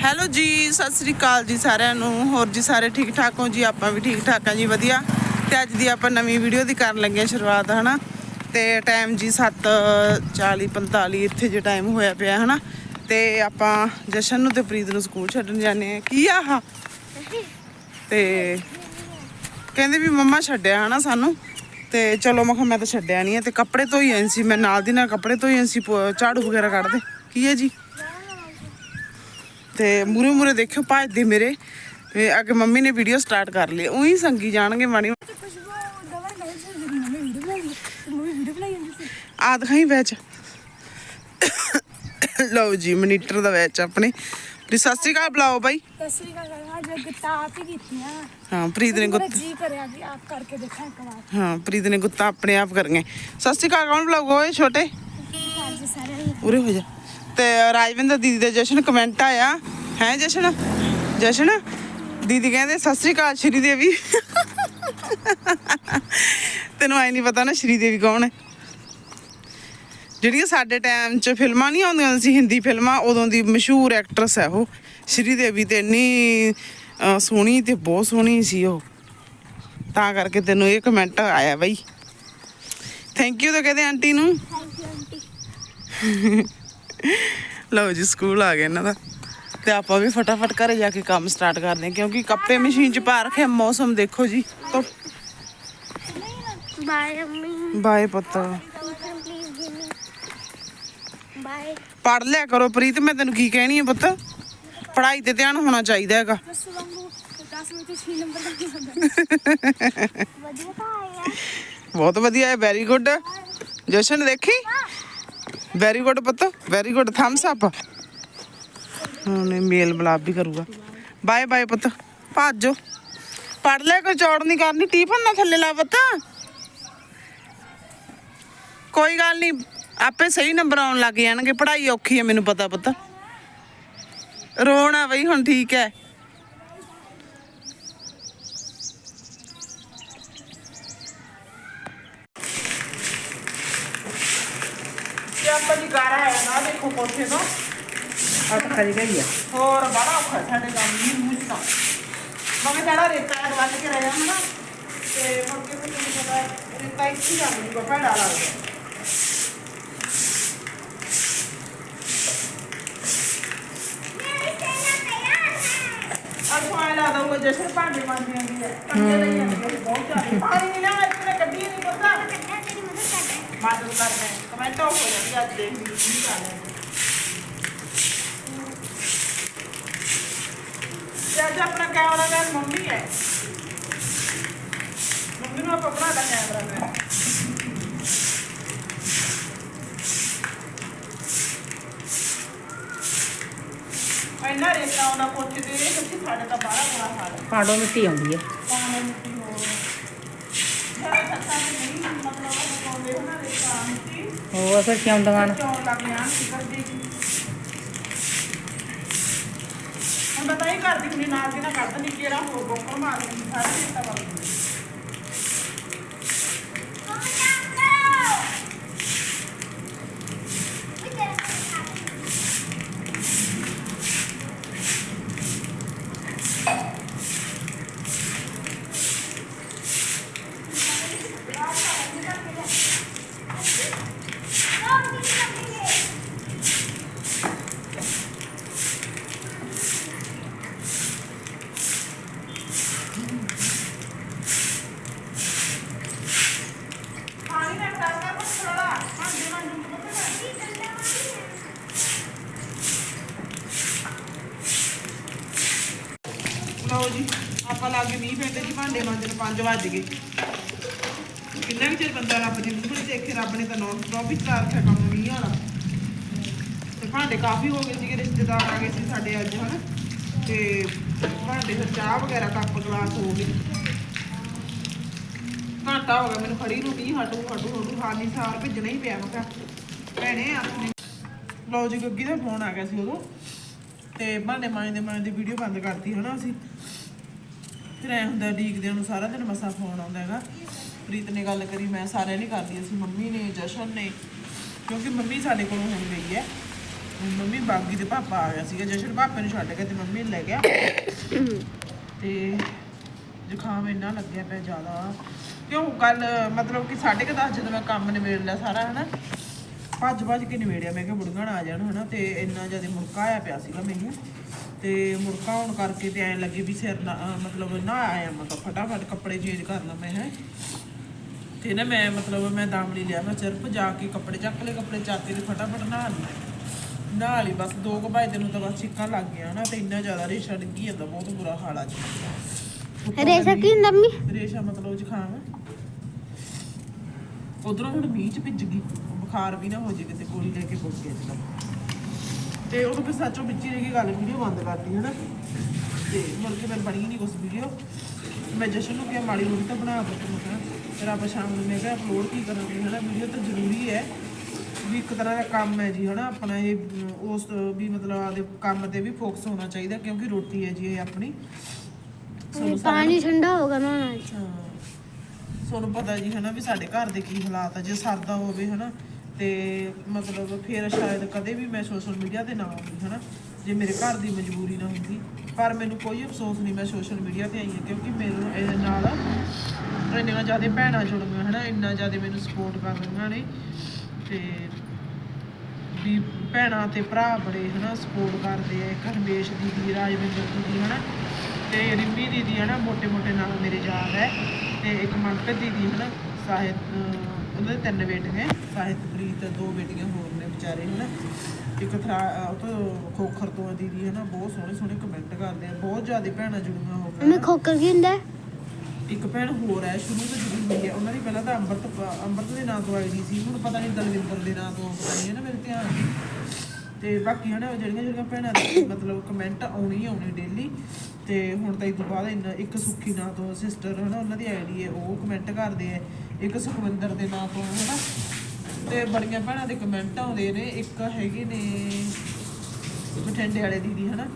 Hello ਜੀ, ਸਤਿ ਸ੍ਰੀ ਅਕਾਲ ਜੀ ਸਾਰਿਆਂ ਨੂੰ। ਹੋਰ ਜੀ ਸਾਰੇ ਠੀਕ ਠਾਕ ਹੋ ਜੀ? ਆਪਾਂ ਵੀ ਠੀਕ ਠਾਕ ਆ ਜੀ, ਵਧੀਆ। ਤੇ ਅੱਜ ਦੀ ਆਪਾਂ ਨਵੀਂ ਵੀਡੀਓ ਦੀ ਕਰਨ ਲੱਗੇ ਹਾਂ ਸ਼ੁਰੂਆਤ, ਹਨਾ? ਤੇ ਟਾਈਮ ਜੀ 7:40 45 ਇੱਥੇ ਜੇ ਟਾਈਮ ਹੋਇਆ ਪਿਆ, ਹਨਾ? ਤੇ ਆਪਾਂ ਜਸ਼ਨ ਨੂੰ ਤੇ ਪ੍ਰੀਤ ਨੂੰ ਸਕੂਲ ਛੱਡਣ ਜਾਂਦੇ ਆ ਕੀ ਆ ਆਹ? ਤੇ ਕਹਿੰਦੇ ਵੀ ਮੰਮਾ ਛੱਡਿਆ, ਹਨਾ, ਸਾਨੂੰ? ਤੇ ਚਲੋ, ਮੈਂ ਕਿਹਾ ਮੈਂ ਤਾਂ ਛੱਡਿਆ ਨਹੀਂ ਹੈ। ਤੇ ਕੱਪੜੇ ਧੋਈ ਆਈ ਸੀ। ਮੈਂ ਨਾਲ ਦੀ ਨਾਲ ਕੱਪੜੇ ਧੋਈ ਆਈ ਸੀ, ਪ- ਝਾੜੂ ਵਗੈਰਾ ਕੱਢਦੇ। ਕੀ ਹੈ ਜੀ? ਤੇ ਮੂਰੇ ਮੂਰੇ ਦੇਖਿਓ ਭੱਜਦੇ ਮੇਰੇ ਤੇ ਅੱਗੇ ਮੰਮੀ ਨੇ ਵੀਡੀਓ ਸਟਾਰਟ ਕਰ ਲਈ ਉਹੀ ਸੰਗੀ ਜਾਣਗੇ ਮਾੜੀ ਤੇ ਖੁਸ਼ਬੂ ਦਵਾ ਨਹੀਂ ਸੀ ਜਿਹੜੀ ਮੰਮੀ ਵੀਡੀਓ ਬਣਾਈ ਤੇ ਮੰਮੀ ਵੀਡੀਓ ਬਣਾਈ ਜਾਂਦੀ ਸੀ ਆ ਦਿਖਾਈ ਵਿੱਚ ਲਓ ਜੀ ਮਨੀਟਰ ਦਾ ਵਿੱਚ ਆਪਣੇ ਪ੍ਰੀ ਸਤਿ ਸ਼੍ਰੀ ਅਕਾਲ ਬੁਲਾਓ ਬਾਈ ਸਤਿ ਸ੍ਰੀ ਅਕਾਲ ਅੱਜ ਗੁੱਤਾ ਆਪ ਹੀ ਕੀਤੀਆਂ ਹਾਂ ਪ੍ਰੀਤ ਨੇ ਮੇਰਾ ਗੁੱਤ ਜੀ ਕਰਿਆ ਕਿ ਆਪ ਕਰਕੇ ਦੇਖਾਂ ਇੱਕ ਵਾਰ ਹਾਂ ਪ੍ਰੀਤ ਨੇ ਗੁੱਤਾ ਆਪਣੇ ਆਪ ਕਰਨੀਆਂ ਸਤਿ ਸ਼੍ਰੀ ਅਕਾਲ ਕੌਣ ਬੁਲਾਊਗਾ ਓਏ ਛੋਟੇ ਅੱਜ ਸਾਰੇ ਨੂੰ ਉਰੇ ਹੋ ਜਾ ਤੇ ਰਾਜਵਿੰਦਰ ਦੀਦੀ ਦੇ ਜਸ਼ਨ ਕਮੈਂਟ ਆਇਆ। ਹੈ ਜਸ਼ਨ? ਜਸ਼ਨ? ਦੀਦੀ ਕਹਿੰਦੇ ਸਤਿ ਸ੍ਰੀ ਅਕਾਲ ਸ਼੍ਰੀ ਦੇਵੀ। ਤੈਨੂੰ ਆਈ ਨਹੀਂ ਪਤਾ ਨਾ ਸ਼੍ਰੀ ਦੇਵੀ ਕੌਣ ਹੈ। ਜਿਹੜੀਆਂ ਸਾਡੇ ਟਾਈਮ 'ਚ ਫਿਲਮਾਂ ਨਹੀਂ ਆਉਂਦੀਆਂ ਸੀ ਹਿੰਦੀ ਫਿਲਮਾਂ ਉਦੋਂ ਦੀ ਮਸ਼ਹੂਰ ਐਕਟਰਸ ਹੈ ਉਹ। ਸ਼੍ਰੀ ਦੇਵੀ ਤੇ ਇੰਨੀ ਸੋਹਣੀ ਤੇ ਬਹੁਤ ਸੋਹਣੀ ਸੀ ਉਹ। ਤਾਂ ਕਰਕੇ ਤੈਨੂੰ ਇਹ ਕਮੈਂਟ ਆਇਆ ਬਈ। ਥੈਂਕ ਯੂ ਤਾਂ ਕਹਦੇ ਆਂਟੀ ਨੂੰ। Thank you aunty. ਲਓ ਜੀ ਸਕੂਲ ਆ ਗਿਆ ਇਹਨਾਂ ਦਾ। ਤੇ ਆਪਾਂ ਵੀ ਫਟਾਫਟ ਘਰੇ ਜਾ ਕੇ ਕੰਮ ਸਟਾਰਟ ਕਰਦੇ ਹਾਂ ਕਿਉਂਕਿ ਕੱਪੜੇ ਮਸ਼ੀਨ 'ਚ ਪਾ ਰੱਖੇ ਆ। ਮੌਸਮ ਦੇਖੋ ਜੀ। ਤਾਂ ਬਾਏ ਪੁੱਤ ਪਲੀਜ਼ ਗਿਵ ਮੀ ਬਾਏ ਪੜ ਲਿਆ ਕਰੋ ਪ੍ਰੀਤ ਮੈਂ ਤੈਨੂੰ ਕੀ ਕਹਿਣੀ ਹੈ ਪੁੱਤ? ਪੜ੍ਹਾਈ ਤੇ ਧਿਆਨ ਹੋਣਾ ਚਾਹੀਦਾ ਹੈਗਾ। ਬਸ ਵਾਂਗੂ 10 ਮਿੰਟ 6 ਨੰਬਰ ਦਾ ਹੁੰਦਾ ਵਧੀਆ ਤਾਂ ਆਇਆ ਬਹੁਤ ਵਧੀਆ ਹੈ ਵੈਰੀ ਗੁੱਡ ਜਸ਼ਨ ਦੇਖੀ? ਵੈਰੀ ਗੁੱਡ ਪੁੱਤ ਵੈਰੀ ਗੁੱਡ ਥੰਬਸ ਅਪ ਉਹਨੇ ਮੇਲ ਬਲਾਬ ਵੀ ਕਰੂਗਾ। ਬਾਏ ਬਾਏ ਪੁੱਤ, ਭੱਜੋ ਪੜ ਲੈ, ਕੋਈ ਚੌੜ ਨਹੀਂ ਕਰਨੀ। ਟੀਫਨ ਨਾ ਥੱਲੇ ਲਾ ਪੁੱਤ। ਕੋਈ ਗੱਲ ਨਹੀਂ, ਆਪੇ ਸਹੀ ਨੰਬਰ ਆਉਣ ਲੱਗ ਜਾਣਗੇ। ਪੜ੍ਹਾਈ ਔਖੀ ਹੈ ਮੈਨੂੰ ਪਤਾ ਪੁੱਤ। ਰੋਣਾ ਬਈ, ਹੁਣ ਠੀਕ ਹੈ ਇਹ ਆਪਾਂ ਜੀ ਗਾਰਾ ਆਇਆ ਨਾ ਦੇਖੋ ਕੋਠੇ ਤੋਂ ਹੱਥ ਖੜੀ ਗਈ ਆ ਹੋਰ ਬੜਾ ਔਖਾ ਹੈ ਸਾਡੇ ਕੰਮ ਨਹੀਂ ਮੂੰਹ ਤਾਂ ਮਗਰ ਸਾਡਾ ਰੇਤਾ ਵੱਲ ਕੇ ਰਹਿ ਜਾਂਦਾ ਨਾ ਤੇ ਮੁੜ ਕੇ ਫਿਰ ਤੁਹਾਨੂੰ ਪਤਾ ਰੇਤਾ ਇੱਥੇ ਜਾਂਦੀ ਜੂਗਾ ਭੈੜਾ ਲੱਗਦਾ ਅੱਜ ਪਾਣੀ ਲਾ ਦਊਗਾ ਜਸ਼ਨ ਭਾਂਡੇ ਮਾਂਜੀ ਜਾਂਦੀ ਹੈ ਪੰਜੇ ਲਈ ਜਾਂਦੀ ਹੈ ਬਹੁਤ ਜ਼ਿਆਦਾ ਪਾਣੀ ਨਹੀਂ ਨਾ ਇੱਥੇ ਕੱਢੀ ਨਹੀਂ ਪਤਾ ਮਦਦ ਕਰਦੇ ਕਮੈਂਟ ਆਫ ਹੋ ਜਾਂਦੀ ਅੱਜ ਦੇਖ ਲਈ ਕੀ ਕਰ ਰਹੇ ਤੇ ਅੱਜ ਆਪਣਾ ਕੈਮਰਾਮੈਨ ਮੰਮੀ ਹੈ ਮੰਮੀ ਨੂੰ ਆਪਾਂ ਬਣਾਦਾ ਕੈਮਰਾਮੈਨ ਇੰਨਾ ਰੇਤਾ ਆਉਂਦਾ ਕੋਠੇ ਤੇ ਇਹ ਕਿੱਥੇ ਸਾਡੇ ਤਾਂ ਬਾਹਲਾ ਬੁਰਾ ਹਾਲ ਹੈ ਪਾੜੋ ਮਿੱਟੀ ਆਉਂਦੀ ਹੈ ਪਾਣੀ ਮਿੱਟੀ ਹੋ ਸਾਰਾ ਛੱਤਾਂ ਤੇ ਨਹੀਂ ਮਤਲਬ ਉਹ ਪਾਉਂਦੇ ਨਾ ਰੇਤਾ ਮਿੱਟੀ ਹੋਰ ਫਿਰ ਕਿਉਂਦੀਆਂ ਨੇ ਚੌਣ ਲੱਗ ਜਾਣ ਫਿਕਰ ਦੀ ਹੁਣ ਪਤਾ ਹੀ ਕਰਦੀ ਕੁੜੀ ਨਾਲ ਦੀ ਨਾ ਕੱਢ ਨਹੀਂ ਕਿਹੜਾ ਹੋਰ ਬੋਕਰ ਮਾਰ ਦਿੰਦੀ ਸਾਰਾ ਰੇਤਾ ਵਗ ਜਾਂਦਾ ਪਾਣੀ ਦਾ ਟਾਕਾ ਕੁਛ ਥੋੜਾ ਭਾਂਡੇ ਮਾਂਜੂ ਲਓ ਜੀ, ਆਪਾਂ ਲਾ ਕੇ ਮੀਂਹ ਜੀ ਭਾਂਡੇ ਮਾਂਜਣ 5 ਵਜ ਗਏ। ਕਿੰਨਾ ਵੀ ਚਿਰ ਬੰਦਾ ਰੱਬ ਦੀ ਮੂਹਰੇ ਦੇਖੇ, ਰੱਬ ਨੇ ਤਾਂ ਨੋਟ ਸਟਾਪ ਵੀ ਚਲਾ ਰੱਖਿਆ ਕੰਮ ਮੀਂਹ ਵਾਲਾ। ਤੇ ਭਾਂਡੇ ਕਾਫੀ ਹੋ ਗਏ ਸੀਗੇ, ਰਿਸ਼ਤੇਦਾਰ ਆ ਗਏ ਸੀ ਸਾਡੇ ਅੱਜ, ਹਨ? ਤੇ ਭਾਂਡੇ ਫਿਰ ਚਾਹ ਵਗੈਰਾ ਕੱਪ ਗਲਾਸ ਹੋ ਗਏ। ਘਾਟਾ ਹੋ ਗਿਆ, ਮੈਨੂੰ ਖੜੀ ਨੂੰ ਮੀਂਹ ਹਟੂ ਹਟੂ ਹਟੂ ਹਾਲੀ ਸਾਰ ਭੇਜਣਾ ਹੀ ਪਿਆ ਮੈਂ ਕਿਹਾ। ਭੈਣੇ ਆਪਣੇ ਲਓ ਜੀ, ਗੱਗੀ ਦਾ ਫੋਨ ਆ ਗਿਆ ਸੀ ਉਦੋਂ। ਤੇ ਭਾਂਡੇ ਮਾਂਜਦੇ ਮਾਂਜਦੇ ਵੀਡੀਓ ਬੰਦ ਕਰਤੀ ਹਨਾ ਅਸੀਂ। ਫਿਰ ਐ ਹੁੰਦਾ ਡੀਕਦੇ ਨੂੰ ਸਾਰਾ ਦਿਨ ਮਸਾ ਫੋਨ ਆਉਂਦਾ ਹੈਗਾ। ਪ੍ਰੀਤ ਨੇ ਗੱਲ ਕਰੀ, ਮੈਂ ਸਾਰਿਆਂ ਨੇ ਕਰਦੀ ਅਸੀਂ ਮੰਮੀ ਨੇ, ਜਸ਼ਨ ਨੇ, ਕਿਉਂਕਿ ਮੰਮੀ ਸਾਡੇ ਕੋਲੋਂ ਹੁਣ ਗਈ ਹੈ ਮੰਮੀ ਬਾਗੀ ਦੇ ਪਾਪਾ ਆ ਗਿਆ ਸੀਗਾ, ਜਸ਼ਨ ਪਾਪੇ ਨੂੰ ਛੱਡ ਕੇ ਤੇ ਮੰਮੀ ਨੂੰ ਲੈ ਗਿਆ। ਤੇ ਜ਼ੁਕਾਮ ਇੰਨਾ ਲੱਗਿਆ ਪਿਆ ਜ਼ਿਆਦਾ। ਕਿਉਂ ਕੱਲ ਮਤਲਬ ਕਿ 10:30 ਜਦੋਂ ਮੈਂ ਕੰਮ ਨਿਬੇੜ ਲਿਆ ਸਾਰਾ, ਹਨਾ? ਭੱਜ ਭੱਜ ਕੇ ਨਿਬੇੜਿਆ। ਮੈਂ ਕਿਹਾ ਬੁੜਗਣ ਆ ਜਾਣ ਹਨਾ ਤੇ ਇੰਨਾ ਜ਼ਿਆਦਾ ਮੁੜਕਾ ਆਇਆ ਪਿਆ ਸੀਗਾ ਮੈਨੂੰ। ਤੇ ਮੁੜਕਾ ਹੋਣ ਕਰਕੇ ਤੇ ਐਂ ਲੱਗੇ ਵੀ ਸਿਰ ਨਾ ਅਹ ਮਤਲਬ ਨਾ ਆਇਆ ਮਤਲਬ ਫਟਾਫਟ ਕੱਪੜੇ ਚੇਂਜ ਕਰ ਲਾਂ ਮੈਂ ਹੈ। ਤੇ ਨਾ ਮੈਂ ਮਤਲਬ ਮੈਂ ਦਾਮੜੀ ਲਿਆ ਮੈਂ ਸਿਰਫ ਜਾ ਕੇ ਕੱਪੜੇ ਚੱਕ ਲਏ ਕੱਪੜੇ ਚੱਕ ਕੇ ਤੇ ਫਟਾਫਟ ਨਹਾ ਲਿਆ ਨਹਾ ਲਈ ਬਸ ਦੋ ਕੁ ਵਜੇ ਨੂੰ ਤਾਂ ਬਸ ਛਿੱਕਾਂ ਲੱਗ ਗਿਆ ਨਾ ਤੇ ਇੰਨਾ ਜ਼ਿਆਦਾ ਰੇਸ਼ਾ ਡਿੱਗੀ ਜਾਂਦਾ ਬਹੁਤ ਬੁਰਾ ਹਾਲ ਆ ਜੀ ਰੇਸ਼ਾ ਕੀ ਨੰਮੀ ਰੇਸ਼ਾ ਮਤਲਬ ਜ਼ੁਕਾਮ ਉਧਰੋਂ ਹੁਣ ਮੀਂਹ ਚ ਭਿੱਜ ਗਈ। ਬੁਖਾਰ ਵੀ ਨਾ ਹੋ ਜੇ ਕਿਤੇ ਗੋਲੀ ਲੈ ਕੇ ਗਿਆ ਜਦੋਂ ਤੇ ਉਹ ਫਿਰ ਸੱਚੋ ਵਿੱਚ ਹੀ ਰਹਿ ਗਈ ਗੱਲ ਵੀਡੀਓ ਬੰਦ ਕਰਤੀ ਹਨਾ? ਤੇ ਮੁੜ ਕੇ ਫਿਰ ਬਣੀ ਨਹੀਂ ਕੁਛ ਵੀਡੀਓ। ਮੈਂ ਜਸ਼ਨ ਨੂੰ ਕਿਹਾ ਮਾੜੀ ਮੋਟੀ ਤਾਂ ਬਣਾ ਦੇ ਤੂੰ ਕਿਹਾ ਫਿਰ ਆਪਾਂ ਸ਼ਾਮ ਨੂੰ ਮੈਂ ਕਿਹਾ ਅਪਲੋਡ ਕੀ ਕਰਾਂਗੇ ਹਨਾ? ਵੀਡੀਓ ਤਾਂ ਜ਼ਰੂਰੀ ਹੈ ਵੀ ਇੱਕ ਤਰ੍ਹਾਂ ਦਾ ਕੰਮ ਹੈ ਜੀ ਹਨਾ? ਆਪਣਾ ਇਹ ਉਸ ਵੀ ਮਤਲਬ ਆਪਦੇ ਕੰਮ ਤੇ ਵੀ ਫੋਕਸ ਹੋਣਾ ਚਾਹੀਦਾ ਕਿਉਂਕਿ ਰੋਟੀ ਹੈ ਜੀ ਇਹ ਆਪਣੀ। ਨੂੰ ਪਾਣੀ ਠੰਡਾ ਹੋਗਾ ਨਾ ਅੱਜ ਹਾਂ। ਤੁਹਾਨੂੰ ਪਤਾ ਜੀ ਹਨਾ ਵੀ ਸਾਡੇ ਘਰ ਦੇ ਕੀ ਹਾਲਾਤ ਆ ਜੇ ਸਰਦਾ ਹੋਵੇ ਹਨਾ? ਤੇ ਮਤਲਬ ਫਿਰ ਸ਼ਾਇਦ ਕਦੇ ਵੀ ਮੈਂ ਸੋਸ਼ਲ ਮੀਡੀਆ ਤੇ ਨਾ ਆਉਂਦੀ, ਹਨਾ? ਜੇ ਮੇਰੇ ਘਰ ਦੀ ਮਜਬੂਰੀ ਨਾ ਹੁੰਦੀ, ਪਰ ਮੈਨੂੰ ਕੋਈ ਅਫਸੋਸ ਨਹੀਂ ਮੈਂ ਸੋਸ਼ਲ ਮੀਡੀਆ ਤੇ ਆਈ ਹਾਂ, ਕਿਉਂਕਿ ਮੈਨੂੰ ਇਹਦੇ ਨਾਲ ਇੰਨੀਆਂ ਜ਼ਿਆਦਾ ਭੈਣਾਂ ਜੁੜ ਗਈਆਂ ਹਨਾ? ਇੰਨਾ ਜ਼ਿਆਦਾ ਮੈਨੂੰ ਸਪੋਰਟ ਕਰ ਰਹੀਆਂ ਨੇ ਤੇ ਵੀ ਭੈਣਾਂ ਤੇ ਭਰਾ ਬੜੇ, ਹਨਾ? ਸਪੋਰਟ ਕਰਦੇ ਆ ਖਰਮੇਸ਼ ਦੀਦੀ, ਰਾਜਵਿੰਦਰ ਦੀਦੀ, ਹਨਾ? ਤੇ ਰਿੰਮੀ ਦੀਦੀ, ਹਨਾ? ਮੋਟੇ ਮੋਟੇ ਨਾਲ ਮੇਰੇ ਯਾਰ ਹੈ, ਤੇ ਇੱਕ ਮਨਪ੍ਰੀਤ ਦੀਦੀ, ਹਨਾ? ਸਾਹਿਤ ਉਹਨਾਂ ਦੇ ਤਿੰਨ ਬੇਟੀਆਂ ਸਾਹਿਤਪ੍ਰੀਤ ਦੋ ਬੇਟੀਆਂ ਹੋਰ ਨੇ ਵਿਚਾਰੇ ਹਨਾ। ਇੱਕ ਥਰਾ ਉਹ ਤੋਂ ਖੋਖਰ ਤੋਂ ਆ ਦੀਦੀ ਹਨਾ। ਬਹੁਤ ਸੋਹਣੇ ਸੋਹਣੇ ਕਮੈਂਟ ਕਰਦੇ ਆ। ਬਹੁਤ ਜ਼ਿਆਦਾ ਭੈਣਾਂ ਜੁੜੀਆਂ ਹੋ ਮੈਂ ਗਈਆਂ ਖੋਕਰ ਕੀ ਹੁੰਦਾ? ਇੱਕ ਭੈਣ ਹੋਰ ਹੈ ਸ਼ੁਰੂ ਤੋਂ ਜੁੜੀ ਹੋਈ ਹੈ। ਉਹਨਾਂ ਦੀ ਪਹਿਲਾਂ ਤਾਂ ਅੰਮ੍ਰਿਤ ਅੰਮ੍ਰਿਤ ਦੇ ਨਾਂ ਤੋਂ ਆਈਡੀ ਸੀ। ਹੁਣ ਪਤਾ ਨਹੀਂ ਦਲਵਿੰਦਰ ਦੇ ਨਾਂ ਤੋਂ ਪਤਾ ਨਹੀਂ ਹੈ ਨਾ ਮੇਰੇ ਧਿਆਨ। ਤੇ ਬਾਕੀ ਹਨਾ ਜਿਹੜੀਆਂ ਜਿਹੜੀਆਂ ਭੈਣਾਂ ਦੇ ਮਤਲਬ ਕਮੈਂਟ ਆਉਣੀ ਹੀ ਆਉਣੀ ਡੇਲੀ ਤੇ ਹੁਣ ਤਾਂ ਇਹ ਤੋਂ ਬਾਅਦ ਇੱਕ ਸੁੱਖੀ ਨਾਂ ਤੋਂ ਸਿਸਟਰ ਹਨਾ ਉਹਨਾਂ ਦੀ ਆਈਡੀ ਹੈ। ਉਹ ਕਮੈਂਟ ਕਰਦੇ ਆ। ਇੱਕ ਸੁਖਵਿੰਦਰ ਦੇ ਨਾਂ ਤੋਂ, ਹਨਾ? ਤੇ ਬੜੀਆਂ ਭੈਣਾਂ ਦੇ ਕਮੈਂਟ ਆਉਂਦੇ ਨੇ, ਇੱਕ ਹੈਗੇ ਨੇ ਬਠਿੰਡੇ ਵਾਲੇ ਦੀਦੀ, ਹਨਾ?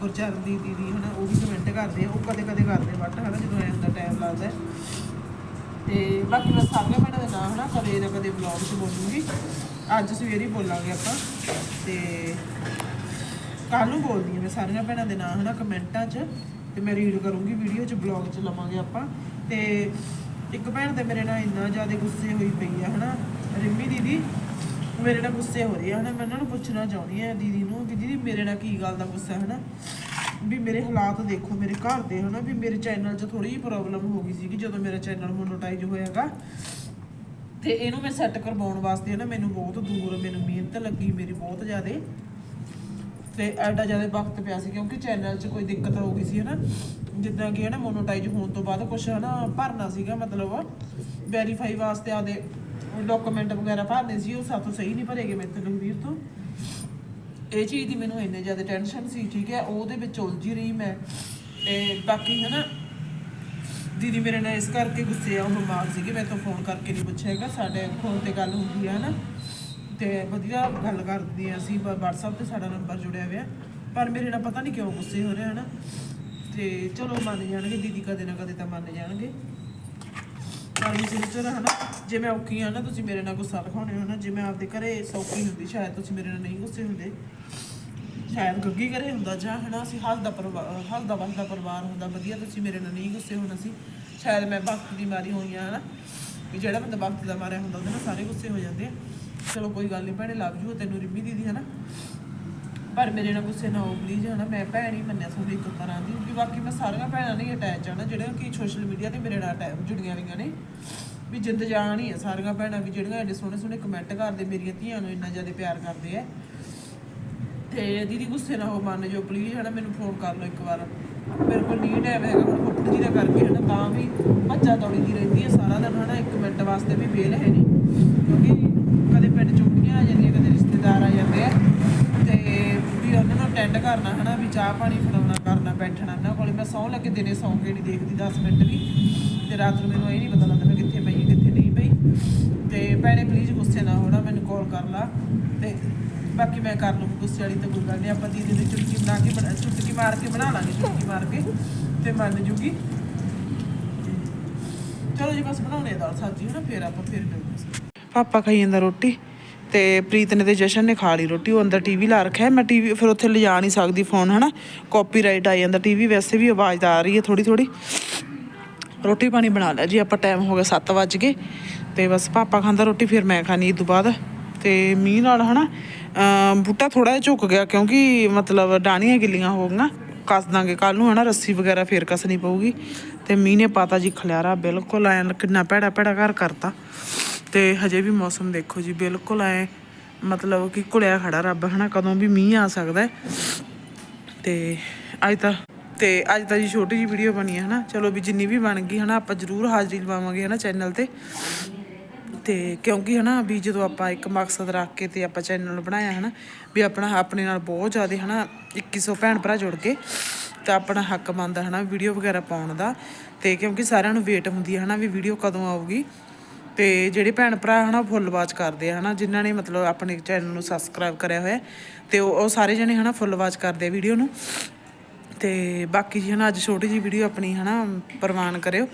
ਗੁਰਚਰਨ ਦੀ ਦੀਦੀ, ਹਨਾ? ਉਹ ਵੀ ਕਮੈਂਟ ਕਰਦੇ ਆ, ਉਹ ਕਦੇ ਕਦੇ ਕਰਦੇ ਬਟ ਹਨਾ, ਜਦੋਂ ਐਂ ਹੁੰਦਾ ਟਾਈਮ ਲੱਗਦਾ ਹੈ। ਤੇ ਬਾਕੀ ਮੈਂ ਸਾਰੀਆਂ ਭੈਣਾਂ ਦੇ ਨਾਂ, ਹਨਾ, ਕਦੇ ਨਾ ਕਦੇ ਵਲੌਗ 'ਚ ਬੋਲੂੰਗੀ। ਅੱਜ ਸਵੇਰੇ ਹੀ ਬੋਲਾਂਗੇ ਆਪਾਂ। ਤੇ ਕੱਲ ਨੂੰ ਬੋਲਦੀ ਹਾਂ ਮੈਂ ਸਾਰੀਆਂ ਭੈਣਾਂ ਦੇ ਨਾਂ, ਹਨਾ ਕਮੈਂਟਾਂ 'ਚ। ਤੇ ਮੈਂ ਰੀਡ ਕਰੂੰਗੀ ਵੀਡੀਓ 'ਚ ਬਲੌਗ 'ਚ ਲਵਾਂਗੇ ਆਪਾਂ। ਤੇ ਇੱਕ ਭੈਣ ਤੇ ਮੇਰੇ ਨਾਲ ਇੰਨਾ ਜ਼ਿਆਦਾ ਗੁੱਸੇ ਹੋਈ ਪਈ ਆ, ਹਨਾ? ਰਿੰਮੀ ਦੀਦੀ, ਮੇਰੇ ਨਾਲ ਗੁੱਸੇ ਹੋ ਰਹੀ ਆ, ਹਨਾ? ਮੈਂ ਉਹਨਾਂ ਨੂੰ ਪੁੱਛਣਾ ਚਾਹੁੰਦੀ ਆ ਦੀਦੀ ਨੂੰ ਵੀ ਦੀਦੀ ਮੇਰੇ ਨਾਲ ਕੀ ਗੱਲ ਦਾ ਗੁੱਸਾ ਹੈ ਹਨਾ? ਵੀ ਮੇਰੇ ਹਾਲਾਤ ਦੇਖੋ ਮੇਰੇ ਘਰ ਦੇ, ਹਨਾ? ਵੀ ਮੇਰੇ ਚੈਨਲ 'ਚ ਥੋੜੀ ਜਿਹੀ ਪ੍ਰੋਬਲਮ ਹੋ ਗਈ ਸੀ ਕਿ ਜਦੋਂ ਮੇਰਾ ਚੈਨਲ ਮੋਨੋਟਾਈਜ਼ ਹੋਇਆਗਾ। ਤੇ ਇਹਨੂੰ ਮੈਂ ਸੈੱਟ ਕਰਵਾਉਣ ਵਾਸਤੇ ਨਾ ਮੈਨੂੰ ਬਹੁਤ ਦੂਰ, ਮੈਨੂੰ ਮਿਹਨਤ ਲੱਗੀ, ਮੇਰੀ ਬਹੁਤ ਜ਼ਿਆਦਾ। ਤੇ ਐਡਾ ਜ਼ਿਆਦਾ ਵਕਤ ਪਿਆ ਸੀ, ਕਿਉਂਕਿ ਚੈਨਲ 'ਚ ਕੋਈ ਦਿੱਕਤ ਹੋ ਗਈ ਸੀ, ਹਨਾ? ਜਿੱਦਾਂ ਕਿ, ਹਨਾ ਮੋਨੋਟਾਈਜ਼ ਹੋਣ ਤੋਂ ਬਾਅਦ ਕੁਝ ਹਨਾ, ਭਰਨਾ ਸੀਗਾ, ਮਤਲਬ ਵੈਰੀਫਾਈ ਵਾਸਤੇ ਆਦੇ ਡਾਕੂਮੈਂਟ ਵਗੈਰਾ ਭਰਨੇ ਸੀ, ਉਹ ਸਾਥੋਂ ਸਹੀ ਨਹੀਂ ਭਰੇਗੇ ਮੇਰੇ ਤੋਂ ਲਖਵੀਰ ਤੋਂ। ਇਹ ਚੀਜ਼ ਦੀ ਮੈਨੂੰ ਇੰਨੇ ਜ਼ਿਆਦਾ ਟੈਨਸ਼ਨ ਸੀ, ਠੀਕ ਹੈ? ਉਹਦੇ ਵਿੱਚ ਉਲਝੀ ਰਹੀ ਮੈਂ। ਤੇ ਬਾਕੀ, ਹਨਾ, ਦੀਦੀ ਮੇਰੇ ਨਾਲ ਇਸ ਕਰਕੇ ਗੁੱਸੇ ਆ, ਉਹ ਬਿਮਾਰ ਸੀਗੇ ਮੈਂ ਤਾਂ ਫੋਨ ਕਰਕੇ ਨਹੀਂ ਪੁੱਛਿਆ ਹੈਗਾ, ਸਾਡੇ ਫੋਨ ਤੇ ਗੱਲ ਹੁੰਦੀ ਆ, ਹਨਾ? ਤੇ ਵਧੀਆ ਗੱਲ ਕਰਦੀ ਆ। ਅਸੀਂ ਬ- WhatsApp ਤੇ ਸਾਡਾ ਨੰਬਰ ਜੁੜਿਆ ਹੋਇਆ। ਪਰ ਮੇਰੇ ਨਾਲ ਪਤਾ ਨਹੀਂ ਕਿਉਂ ਗੁੱਸੇ ਹੋ ਰਿਹਾ ਹਨਾ ਤੇ ਚਲੋ ਮੰਨ ਜਾਣਗੇ, ਦੀਦੀ ਕਦੇ ਨਾ ਕਦੇ ਤਾਂ ਮੰਨ ਜਾਣਗੇ। ਪਰ ਵੀ ਸਿਸਟਰ ਹਨਾ, ਜੇ ਮੈਂ ਔਖੀ ਆ ਨਾ, ਤੁਸੀਂ ਮੇਰੇ ਨਾਲ ਗੁੱਸਾ ਦਿਖਾਉਣੇ ਹੋ ਨਾ, ਜੇ ਮੈਂ ਆਪਦੇ ਘਰੇ ਸੌਖੀ ਹੁੰਦੀ, ਸ਼ਾਇਦ ਤੁਸੀਂ ਮੇਰੇ ਨਾਲ ਨਹੀਂ ਗੁੱਸੇ ਹੁੰਦੇ। ਸ਼ਾਇਦ ਗੱਗੀ ਘਰੇ ਹੁੰਦਾ ਜਾਂ ਹਨਾ, ਅਸੀਂ ਹੱਸਦਾ ਪਰਿਵਾਰ ਹੱਸਦਾ ਵਸਦਾ ਪਰਿਵਾਰ ਹੁੰਦਾ, ਵਧੀਆ ਤੁਸੀਂ ਮੇਰੇ ਨਾਲ ਨਹੀਂ ਗੁੱਸੇ ਹੋਣਾ ਸੀ। ਸ਼ਾਇਦ ਮੈਂ ਵਕਤ ਦੀ ਮਾਰੀ ਹੋਈ ਆ ਹਨਾ, ਵੀ ਜਿਹੜਾ ਬੰਦਾ ਵਕਤ ਦਾ ਮਾਰਿਆ ਹੁੰਦਾ, ਉਹਦੇ ਨਾਲ ਸਾਰੇ ਗੁੱਸੇ ਹੋ ਜਾਂਦੇ ਆ। ਚਲੋ ਕੋਈ ਗੱਲ ਨਹੀਂ ਭੈਣੇ ਲੱਭ ਜੂ ਤੈਨੂੰ ਰਿੰਮੀ ਦੀਦੀ, ਹਨਾ? ਪਰ ਮੇਰੇ ਨਾਲ ਗੁੱਸੇ ਨਾ ਹੋ ਪਲੀਜ਼ ਹਨਾ? ਮੈਂ ਭੈਣ ਹੀ ਮੰਨਿਆ ਤੁਹਾਨੂੰ ਇੱਕ ਤਰ੍ਹਾਂ ਦੀ ਵੀ ਬਾਕੀ ਮੈਂ ਸਾਰੀਆਂ ਭੈਣਾਂ ਨਹੀਂ ਅਟੈਚ ਆ ਨਾ ਜਿਹੜੀਆਂ ਕਿ ਸੋਸ਼ਲ ਮੀਡੀਆ ਤੇ ਮੇਰੇ ਨਾਲ ਅਟੈਚ ਜੁੜੀਆਂ ਹੋਈਆਂ ਨੇ। ਵੀ ਜਿੰਦ ਜਾਨ ਹੀ ਆ ਸਾਰੀਆਂ ਭੈਣਾਂ, ਵੀ ਜਿਹੜੀਆਂ ਐਡੇ ਸੋਹਣੇ ਸੋਹਣੇ ਕਮੈਂਟ ਕਰਦੇ, ਮੇਰੀਆਂ ਧੀਆਂ ਨੂੰ ਇੰਨਾ ਜ਼ਿਆਦਾ ਪਿਆਰ ਕਰਦੇ ਆ। ਤੇ ਦੀਦੀ, ਗੁੱਸੇ ਨਾ ਹੋ, ਮੰਨ ਜੋ ਪਲੀਜ਼ ਹਨਾ? ਮੈਨੂੰ ਫੋਨ ਕਰ ਲਓ ਇੱਕ ਵਾਰ। ਮੇਰੇ ਕੋਲ ਨੀਡ ਹੈ ਹੈਗਾ, ਹੁਣ ਪੁੱਪੜ ਜੀ ਦਾ ਕਰਕੇ, ਹਨਾ? ਤਾਂ ਵੀ ਭੱਜਾ ਦੌੜੀ ਦੀ ਰਹਿੰਦੀ ਹੈ ਸਾਰਾ ਦਿਨ, ਹਨਾ? ਇੱਕ ਮਿੰਟ ਵਾਸਤੇ ਵੀ ਵੇਲ ਹੈ ਨਹੀਂ ਕਿਉਂਕਿ ਕਦੇ ਪਿੰਡ ਚੁੰਗੀਆਂ ਆ ਜਾਂਦੀਆਂ ਕਦੇ ਰਿਸ਼ਤੇਦਾਰ ਆ ਜਾਂਦੇ ਆ। ਤੇ ਵੀ ਉਹਨਾਂ ਨੂੰ ਅਟੈਂਡ ਕਰਨਾ ਹਨਾ, ਵੀ ਚਾਹ ਪਾਣੀ ਫੜਾਉਣਾ, ਕਰਨਾ, ਬੈਠਣਾ ਇਹਨਾਂ ਕੋਲੇ। ਮੈਂ ਸੌਂ ਲੱਗੇ ਦਿਨੇ ਸੌਂ ਕੇ ਨਹੀਂ ਦੇਖਦੀ 10 ਮਿੰਟ ਵੀ। ਤੇ ਰਾਤ ਨੂੰ ਮੈਨੂੰ ਇਹ ਨਹੀਂ ਪਤਾ ਲੱਗਦਾ ਮੈਂ ਕਿੱਥੇ ਪਈ ਕਿੱਥੇ ਨਹੀਂ ਪਈ। ਤੇ ਭੈਣੇ ਪਲੀਜ਼ ਗੁੱਸੇ ਨਾ ਹੋਣਾ, ਮੈਨੂੰ ਕਾਲ ਕਰ ਲਾ। ਤੇ ਬਾਕੀ ਮੈਂ ਕਰ ਲੂੰਗੀ ਗੁੱਸੇ ਵਾਲੀ ਤਾਂ ਕੋਈ ਗੱਲ ਨਹੀਂ ਆਪਾਂ ਦੀਦੀ ਦੀ ਚੁਟਕੀ ਬਣਾ ਕੇ ਬਣਾ, ਚੁਟਕੀ ਮਾਰ ਕੇ ਬਣਾ ਲਾਂਗੇ, ਚੁਟਕੀ ਮਾਰ ਕੇ। ਤੇ ਮੰਨ ਜੂਗੀ। ਚਲੋ ਜੀ, ਬਸ ਬਣਾਉਣੇ ਦਾਲ ਸਬਜ਼ੀ, ਹਨਾ ਨਾ ਫਿਰ ਆਪਾਂ, ਫਿਰ ਮਿਲਦੇ ਪਾਪਾ ਖਾਈ ਜਾਂਦਾ ਰੋਟੀ ਤੇ ਪ੍ਰੀਤ ਨੇ ਤੇ ਜਸ਼ਨ ਨੇ ਖਾ ਲਈ ਰੋਟੀ, ਉਹ ਅੰਦਰ ਟੀਵੀ ਲਾ ਰੱਖਿਆ ਹੈ। ਮੈਂ ਟੀਵੀ ਫਿਰ ਉੱਥੇ ਲਿਜਾ ਨਹੀਂ ਸਕਦੀ ਫੋਨ ਹਨਾ? ਕਾਪੀਰਾਈਟ ਆ ਜਾਂਦਾ ਟੀਵੀ ਵੈਸੇ ਵੀ ਆਵਾਜ਼ ਤਾਂ ਆ ਰਹੀ ਹੈ ਥੋੜੀ ਥੋੜੀ ਰੋਟੀ ਪਾਣੀ ਬਣਾ ਲਿਆ ਜੀ, ਆਪਾਂ ਟਾਈਮ ਹੋ ਗਿਆ 7 ਵਜ ਗਏ ਤੇ ਬਸ ਪਾਪਾ ਖਾਂਦਾ ਰੋਟੀ, ਫਿਰ ਮੈਂ ਖਾਣੀ ਇਹ ਤੋਂ ਬਾਅਦ। ਤੇ ਮੀਂਹ ਨਾਲ ਹਨਾ ਅਮ ਬੂਟਾ ਥੋੜਾ ਜਿਹਾ ਝੁਕ ਗਿਆ ਕਿਉਂਕਿ ਮਤਲਬ ਡਾਣੀਆਂ ਗਿੱਲੀਆਂ ਹੋ ਗਈਆਂ, ਕੱਸ ਦਾਂਗੇ ਕੱਲ ਨੂੰ ਹਨਾ, ਰੱਸੀ ਵਗੈਰਾ ਫੇਰ ਕੱਸਣੀ ਪਊਗੀ। ਤੇ ਮੀਂਹ ਨੇ ਪਾਤਾ ਜੀ ਖਲਿਆਰਾ, ਬਿਲਕੁਲ ਐ ਕਿੰਨਾ ਭੈੜਾ ਭੈੜਾ ਘਰ ਕਰਤਾ। ਤੇ ਹਜੇ ਵੀ ਮੌਸਮ ਦੇਖੋ ਜੀ, ਬਿਲਕੁਲ ਐ ਮਤਲਬ ਕਿ ਘੁਲਿਆ ਖੜਾ ਰੱਬ, ਹਨਾ? ਕਦੋਂ ਵੀ ਮੀਂਹ ਆ ਸਕਦਾ ਤੇ ਅੱਜ ਤਾਂ, ਤੇ ਅੱਜ ਤਾਂ ਜੀ ਛੋਟੀ ਜੀ ਵੀਡੀਓ ਬਣੀ ਹੈ, ਹਨਾ? ਚਲੋ ਵੀ ਜਿੰਨੀ ਵੀ ਬਣ ਗਈ, ਹਨਾ? ਆਪਾਂ ਜ਼ਰੂਰ ਹਾਜ਼ਰੀ ਲਵਾਵਾਂਗੇ, ਹਨਾ ਚੈਨਲ ਤੇ। ਤੇ ਕਿਉਂਕਿ, ਹਨਾ, ਵੀ ਜਦੋਂ ਆਪਾਂ ਇੱਕ ਮਕਸਦ ਰੱਖ ਕੇ ਤੇ ਆਪਾਂ ਚੈਨਲ ਬਣਾਇਆ, ਹਨਾ? ਵੀ ਆਪਣਾ ਆਪਣੇ ਨਾਲ ਬਹੁਤ ਜ਼ਿਆਦਾ, ਹਨਾ 2100 ਭੈਣ ਭਰਾ ਜੁੜ ਕੇ, ਤਾਂ ਆਪਣਾ ਹੱਕ ਬਣਦਾ, ਹਨਾ ਵੀਡੀਓ ਵਗੈਰਾ ਪਾਉਣ ਦਾ। ਤੇ ਕਿਉਂਕਿ ਸਾਰਿਆਂ ਨੂੰ ਵੇਟ ਹੁੰਦੀ ਹੈ, ਹਨਾ, ਵੀ ਵੀਡੀਓ ਕਦੋਂ ਆਊਗੀ। ਤੇ ਜਿਹੜੇ ਭੈਣ ਭਰਾ ਹਨਾ ਫੁੱਲ ਵਾਚ ਕਰਦੇ ਆ ਹਨਾ ਜਿਨ੍ਹਾਂ ਨੇ ਮਤਲਬ ਆਪਣੇ ਚੈਨਲ ਨੂੰ ਸਬਸਕ੍ਰਾਈਬ ਕਰਿਆ ਹੋਇਆ ਹੈ, ਤੇ ਉਹ ਉਹ ਸਾਰੇ ਜਣੇ ਹਨਾ ਫੁੱਲ ਵਾਚ ਕਰਦੇ ਆ ਵੀਡੀਓ ਨੂੰ। ਤੇ ਬਾਕੀ ਜੀ ਹਨਾ ਅੱਜ ਛੋਟੀ ਜੀ ਵੀਡੀਓ ਆਪਣੀ ਹਨਾ ਪ੍ਰਵਾਨ ਕਰਿਓ।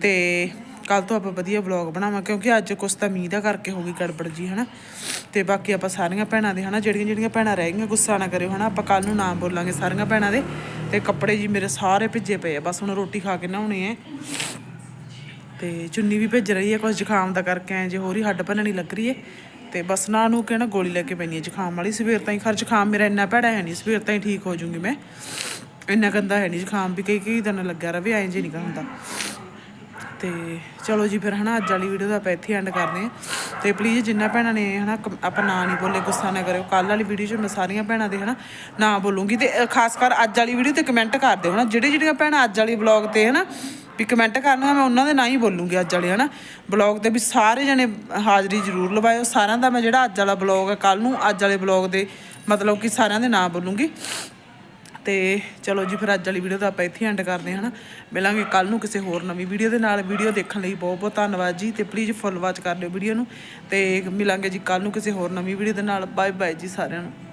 ਤੇ ਕੱਲ ਤੋਂ ਆਪਾਂ ਵਧੀਆ ਵਲੌਗ ਬਣਾਵਾਂ ਕਿਉਂਕਿ ਅੱਜ ਕੁਛ ਤਾਂ ਮੀਂਹ ਦਾ ਕਰਕੇ ਹੋ ਗਈ ਗੜਬੜ ਜੀ ਹਨਾ। ਤੇ ਬਾਕੀ ਆਪਾਂ ਸਾਰੀਆਂ ਭੈਣਾਂ ਦੇ ਹਨਾ ਜਿਹੜੀਆਂ ਜਿਹੜੀਆਂ ਭੈਣਾਂ ਰਹਿ ਗਈਆਂ ਗੁੱਸਾ ਨਾ ਕਰਿਓ ਹਨਾ ਆਪਾਂ ਕੱਲ ਨੂੰ ਨਾਮ ਬੋਲਾਂਗੇ ਸਾਰੀਆਂ ਭੈਣਾਂ ਦੇ। ਤੇ ਕੱਪੜੇ ਜੀ ਮੇਰੇ ਸਾਰੇ ਭਿੱਜੇ ਪਏ ਆ ਬਸ ਹੁਣ ਰੋਟੀ ਖਾ ਕੇ ਨਹਾਉਣੇ ਆ। ਤੇ ਚੁੰਨੀ ਵੀ ਭਿੱਜ ਰਹੀ ਹੈ ਕੁਝ ਜ਼ੁਕਾਮ ਦਾ ਕਰਕੇ ਐ ਜੇ ਹੋਰ ਹੀ ਹੱਡ ਭੰਨਣੀ ਲੱਗ ਰਹੀ ਹੈ। ਤੇ ਬਸ ਨਾ ਨੂੰ ਕਹਿਣਾ ਗੋਲੀ ਲੈ ਕੇ ਪੈਣੀ ਹੈ ਜ਼ੁਕਾਮ ਵਾਲੀ। ਸਵੇਰ ਤਾਈਂ ਖਰ ਜ਼ੁਕਾਮ ਮੇਰਾ ਇੰਨਾ ਭੈੜਾ ਹੈ ਨਹੀਂ, ਸਵੇਰ ਤਾਈਂ ਠੀਕ ਹੋ ਜੂੰਗੀ ਮੈਂ। ਇੰਨਾ ਗੰਦਾ ਹੈ ਨਹੀਂ ਜ਼ੁਕਾਮ ਵੀ, ਕਈ ਕਈ ਦਿਨ ਲੱਗਿਆ ਰਵੇ, ਐਂ ਜੇ ਨਹੀਂ ਹੁੰਦਾ। ਤੇ ਚਲੋ ਜੀ, ਫਿਰ ਹਨਾ, ਅੱਜ ਵਾਲੀ ਵੀਡੀਓ ਦਾ ਆਪਾਂ ਇੱਥੇ ਐਂਡ ਕਰਦੇ ਹਾਂ। ਤੇ ਪਲੀਜ਼ ਜਿੰਨਾ ਭੈਣਾਂ ਨੇ, ਹਨਾ, ਕਮ- ਆਪਾਂ ਨਾਂ ਨਹੀਂ ਬੋਲੇ, ਗੁੱਸਾ ਨਾ ਕਰਿਓ। ਕੱਲ ਵਾਲੀ ਵੀਡੀਓ 'ਚ ਮੈਂ ਸਾਰੀਆਂ ਭੈਣਾਂ ਦੇ, ਹਨਾ, ਨਾਂ ਬੋਲੂੰਗੀ। ਤੇ ਖਾਸ ਕਰ ਅੱਜ ਵਾਲੀ ਵੀਡੀਓ ਤੇ ਕਮੈਂਟ ਕਰ ਦਿਓ, ਹਨਾ। ਜਿਹੜੇ, ਜਿਹੜੀਆਂ ਭੈਣਾਂ ਅੱਜ ਵਾਲੀ ਵਲੌਗ ਤੇ, ਹਨਾ, ਵੀ ਕਮੈਂਟ ਕਰਨਾ ਮੈਂ ਉਹਨਾਂ ਦੇ ਨਾਂ ਹੀ ਬੋਲੂੰਗੀ ਅੱਜ ਵਾਲੇ, ਹਨਾ। ਵਲੌਗ ਤੇ ਵੀ ਸਾਰੇ ਜਣੇ ਹਾਜ਼ਰੀ ਜ਼ਰੂਰ ਲਵਾਇਓ। ਸਾਰਿਆਂ ਦਾ ਮੈਂ ਜਿਹੜਾ ਅੱਜ ਵਾਲਾ ਵਲੌਗ ਹੈ ਕੱਲ ਨੂੰ ਅੱਜ ਵਾਲੇ ਵਲੌਗ ਦੇ ਮਤਲਬ ਕਿ ਸਾਰਿਆਂ ਦੇ ਨਾਂ ਬੋਲੂੰਗੀ। ਤੇ ਚਲੋ ਜੀ, ਫਿਰ ਅੱਜ ਵਾਲੀ ਵੀਡੀਓ ਤਾਂ ਆਪਾਂ ਇੱਥੇ ਐਂਡ ਕਰਦੇ ਹਾਂ, ਹਨਾ? ਮਿਲਾਂਗੇ ਕੱਲ ਨੂੰ ਕਿਸੇ ਹੋਰ ਨਵੀਂ ਵੀਡੀਓ ਦੇ ਨਾਲ। ਵੀਡੀਓ ਦੇਖਣ ਲਈ ਬਹੁਤ ਬਹੁਤ ਧੰਨਵਾਦ ਜੀ ਤੇ ਪਲੀਜ਼ ਫੁੱਲ ਵਾਚ ਕਰ ਲਿਓ ਵੀਡੀਓ ਨੂੰ ਤੇ ਮਿਲਾਂਗੇ ਜੀ ਕੱਲ ਨੂੰ ਕਿਸੇ ਹੋਰ ਨਵੀਂ ਵੀਡੀਓ ਦੇ ਨਾਲ। ਬਾਏ ਬਾਏ ਜੀ ਸਾਰਿਆਂ ਨੂੰ।